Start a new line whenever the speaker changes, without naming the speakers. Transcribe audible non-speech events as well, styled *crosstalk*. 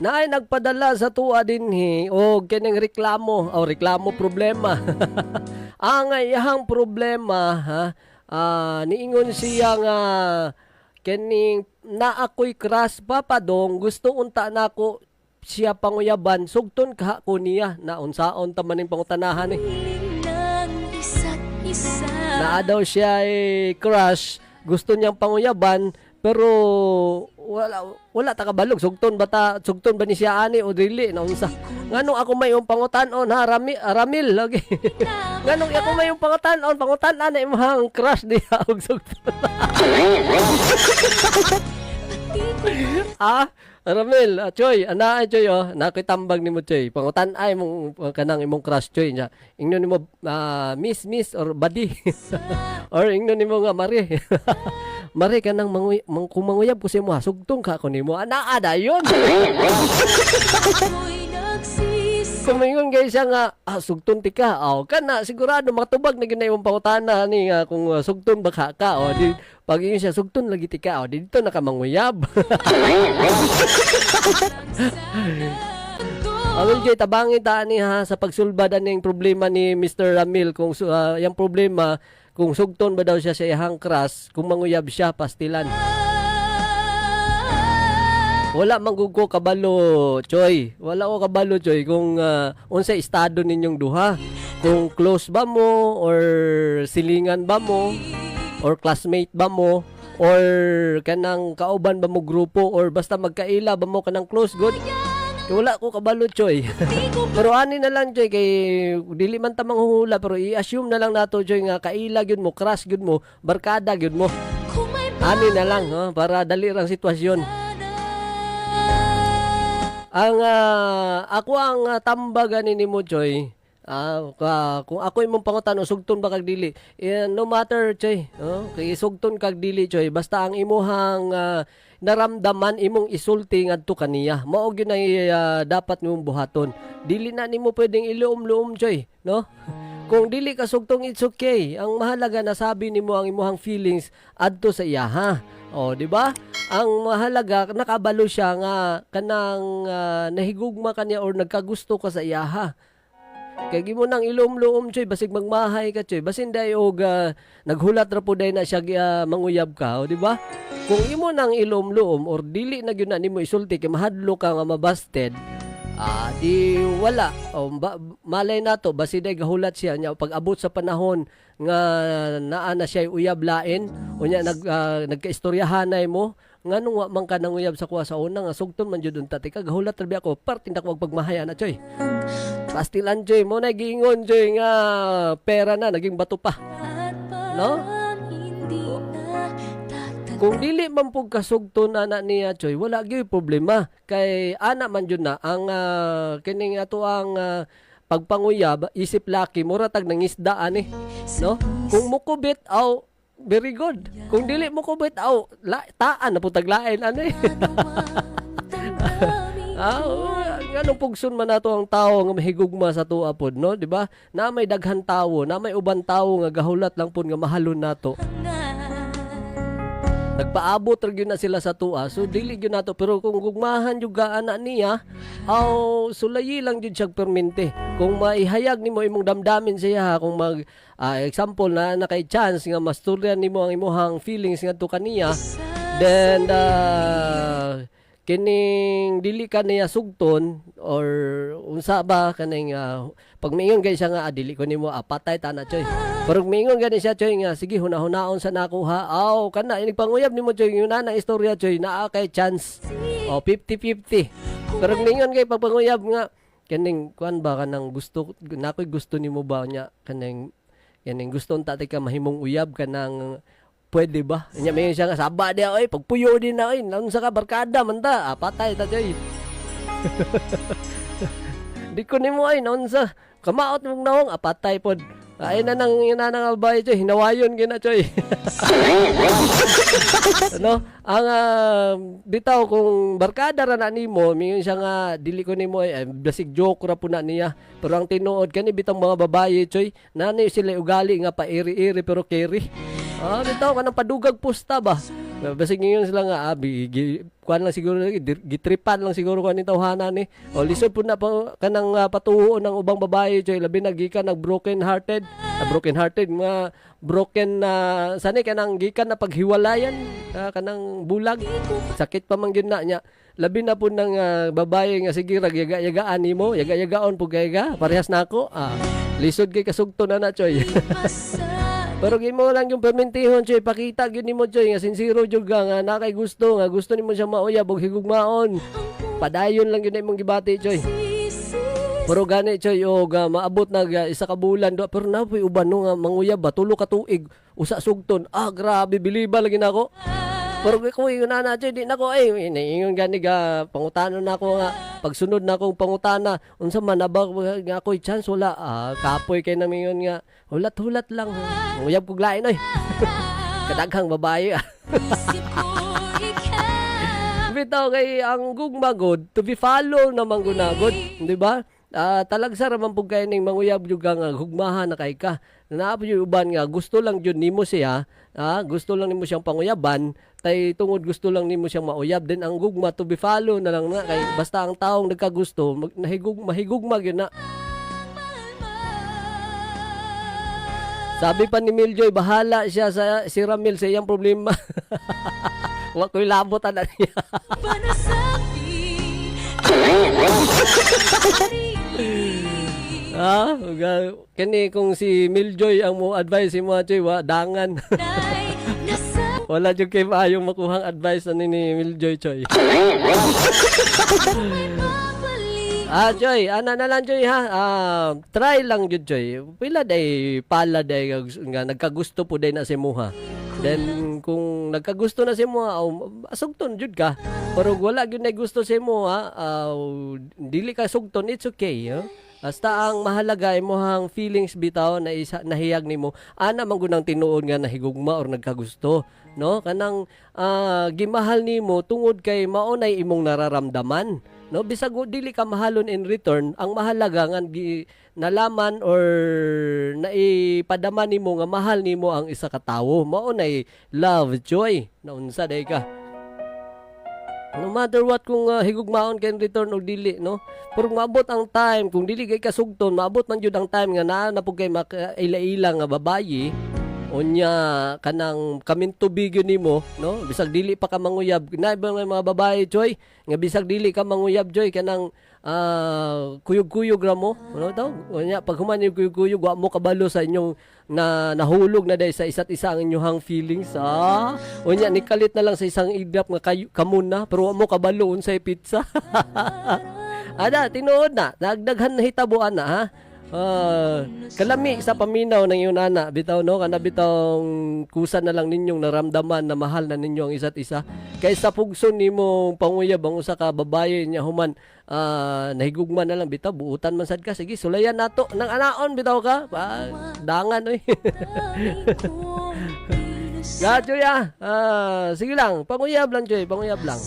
na ay nagpadala sa tuwa dinhi o kining reklamo. O reklamo problema. *laughs* Ang iyahang problema ha? Ah, niingon siya nga kining na ako'y crush papadong gusto unta nako siya panguyaban. Sugton ka ko niya. Na unsaon ta maning pangutanahan eh. Naa daw siya ay crush, gusto niyang panguyaban, pero wala wala ta kabalog sugton ba ta sugton ba ni siya ani o dili na unsa nganong ako may yung pangutan-on ha rami ah, ramil lagi *laughs* nganong ako may yung pangutan-on pangutan ana imong crush diha og *laughs* sugton ah Ramil, ah, Choy, ana ay Choy oh, nakoy tambag nimo Choy. Pangutan ay mong uh, kanang imong crush Choy nya. Ingno nimo ah, miss miss or buddy. *laughs* or ingno nimo nga mari. Mari ka nang manguy mang kumanguyab ko sa imo sugtong ka ko nimo. Ana ada yon. *laughs* Kumingon kay siya nga ah, sugton ti ka. Aw kana sigurado makatubag na ginay imong pangutana ni nga kung uh, sugton ba ka ka o di pag ingon siya sugton lagi ti ka o dito na ka manguyab. *laughs* Awil jay tabangin ta ni ha sa pagsulbad aning problema ni Mr. Ramil kung ah, yung problema kung sugton ba daw siya sa ihang crush kung manguyab siya pastilan. Wala manggugo kabalo, Choy. Wala ko kabalo, Choy, kung uh, unsa estado ninyong duha. Kung close ba mo or silingan ba mo or classmate ba mo or kanang kauban ba mo grupo or basta magkaila ba mo kanang close good. Kaya wala ko kabalo, Choy. *laughs* pero ani na lang, Choy, kay dili man ta manghuhula pero i-assume na lang nato, Choy, nga kaila gyud mo, crush gyud mo, barkada gyud mo. Ani na lang, ha, para dali rang sitwasyon. Ang ah, ako ang uh, tambagan ni mo Joy. Ah, ka- kung ako imong pangutan sugton ba kag dili. eh, no matter Joy, oh, kay sugton kag dili Joy, basta ang imuhang ah, naramdaman imong isulti ngadto kaniya. Mao gyud ah, dapat nimong buhaton. Dili na nimo pwedeng iluom-luom Joy, no? Kung dili ka sugtong it's okay. Ang mahalaga na sabi nimo ang imuhang feelings adto sa iya ha. O, di ba? Ang mahalaga nakabalo siya nga kanang ah, nahigugma kanya or nagkagusto ka sa iya ha. Kay gimo nang ilom-luom choy basig magmahay ka choy. Basin day og ah, naghulat ra po day na siya ah, manguyab ka, o di ba? Kung imo nang ilom-luom or dili na gyud na nimo isulti kay mahadlo ka nga mabasted, Ah, di wala. O, ba, malay na to, basi day gahulat siya niya pag abot sa panahon nga naa na siya uyab lain, unya nag uh, nagkaistoryahanay mo, nganong wa man ka nang uyab sa kuha sa una nga sugton man jud unta ka gahulat ra biya ko parte na ko pagmahaya na choy. Pastilan choy mo na giingon choy nga pera na naging bato pa. No? Kung dili man pug kasugton ana niya choy, wala gyud problema. Kay ana man jud na ang ah, kining ato ang ah, pagpanguyab isip laki mura tag nangisda ani, no? Kung mukubit aw very good. Kung dili mo kubit aw la, taan na putag lain ani. Ah, ngano pugson man nato ang tawo nga mahigugma sa tuwa pod, no? Di ba? Na may daghan tawo, na may uban tawo nga gahulat lang pod nga mahalon nato. Nagpaabot gyud na sila sa tuwa. So dili gyud nato pero kung gugmahan jud ga ana niya, aw sulayi lang jud siya permente. Kung maihayag nimo imong damdamin siya ha, kung mag ah, example na na kay chance nga masturyan nimo ang imuhang feelings ngadto kaniya, then uh, kining dili ka niya sugton or unsa ba kaning ah, pag maingon kay siya nga ah, dili ko nimo ah, patay ta na choy. Pero maingon gani siya choy nga sige hunahunaon sa nakuha. Aw kana inig panguyab nimo choy yun na istorya choy naa kay chance. O 50-50 pero maingon kay pagpanguyab nga kaning kuan ba kanang gusto nakoy gusto nimo ba nya kaning kaning gusto unta ka mahimong uyab kanang Pwede ba? Nya may siya saba dia oy pagpuyo din na oy naunsa ka barkada man ta ah, patay ta joy. *laughs* Di ko nimo ay naunsa kamaot mong naong apatay pod. Ay na nang ina nang albay choy hinawayon gina choy. *laughs* ano? Ang ah, bitaw kung barkada ra na nimo, mingon siya nga dili ko nimo ay basig joke ra po na niya. Pero ang tinuod kani bitang mga babae choy, nani sila ugali nga pairi-iri pero carry. Ah, bitaw ka ng padugag pusta ba? Basig ngayon sila nga abi gi, kuan lang siguro gi- gitripan lang siguro kan ni tawhana ni. O lisod po na pa kanang uh, patuo ng ubang babae choy labi na gikan nag broken hearted, uh, broken hearted mga broken na sani kanang gikan na paghiwalayan ah, kanang bulag. Sakit pa man na niya. Labi na po ng ah, babae nga sige rag yaga-yagaan nimo, yaga-yagaon po gayga. Parehas na ako. Ah, lisod kay kasugto na na choy. *laughs* Pero gimo lang yung permentihon, choy. Pakita gyud nimo, choy, nga sincero jud ka nga na kay gusto nga gusto nimo siya mauyab og higugmaon. Padayon lang yun na imong gibati, choy. Pero gani, choy, o ga, maabot na ga, isa ka bulan do. Pero napoy uban no nga manguyab ba tulo ka tuig usa sugton. Ah, grabe biliba lagi na ako. Pero ko yung nana, choy, di na ko ay ingon gani ga pangutano na ako nga pagsunod na akong pangutana unsa man nabag nga ako'y chance wala ah, kapoy kay namingon nga hulat-hulat lang manguyab kog lain oy *laughs* kadaghang babae ah. *laughs* Bitaw kay ang gugmagod to be follow naman gunagod, di ba? Ah, talagsa raman pug kay ning manguyab ka nga hugmahan na kay ka. Naapa yung uban nga gusto lang jud nimo siya, ah, gusto lang nimo siyang panguyaban, tay tungod gusto lang nimo siyang mauyab din ang gugma to be follow na lang na kay basta ang taong nagkagusto mag, nahigug mahigugma gyud na. Sabi pa ni Miljoy, bahala siya sa si Ramil sa iyang problema. *laughs* Wa ko'y labot ana niya. *laughs* Ah, uga, kani kung si Miljoy ang mo advice si mo choy wa dangan.
Nay *laughs*
Wala jud kay maayong makuhang advice ani ni Miljoy choy. *laughs* Ah, Joy, ana na lang Joy ha. Ah, try lang jud Joy. Pila day pala day nga gus- nga nagkagusto po day na si mo ha. Then kung nagkagusto na si mo ha, oh, sugton jud ka. Pero wala gyud na gusto si mo ha, ah, dili ka sugton, it's okay. Ha? Basta ang mahalaga ay mo hang feelings bitaw na isa nahiyag nimo ana man gunang tinuod nga nahigugma or nagkagusto no? Kanang ah, gimahal nimo tungod kay mao nay imong nararamdaman no? Bisag dili ka mahalon in return ang mahalaga nga gi, nalaman or naipadama nimo nga mahal nimo ang isa ka tawo mao nay love joy. Na unsa day ka No matter what kung uh, higugmaon kay return og dili no? Pero maabot ang time kung dili kay kasugton maabot man jud ang time nga na pug kay makaila-ila nga babayi unya kanang kaming tubig yun nimo no? Bisag dili pa ka manguyab. Na ibang mga babae joy? Nga bisag dili ka manguyab joy kanang ah, kuyog-kuyog ra mo ano daw unya pag human yung kuyog-kuyog wa mo kabalo sa inyong na nahulog na dahil sa isa't isa ang inyong feelings ah unya nikalit na lang sa isang idap nga kayo kamuna pero wa mo kabalo unsay pizza. *laughs* Ada tinuod na. Nagdaghan na hitabuan na ha Ah, kalami sa paminaw ng iyong nana bitaw no? Kana bitawng kusa na lang ninyong naramdaman na mahal na ninyo ang isa't isa. Kaysa pugson nimo panguyab ang usa ka babae niya human ah, nahigugma na lang. Bitaw buutan man sad ka. Sige sulayan nato nang anaon bitaw ka. Pa dangan oy. *laughs* Gadyo ya ah sige lang. Panguyab lang joy panguyab lang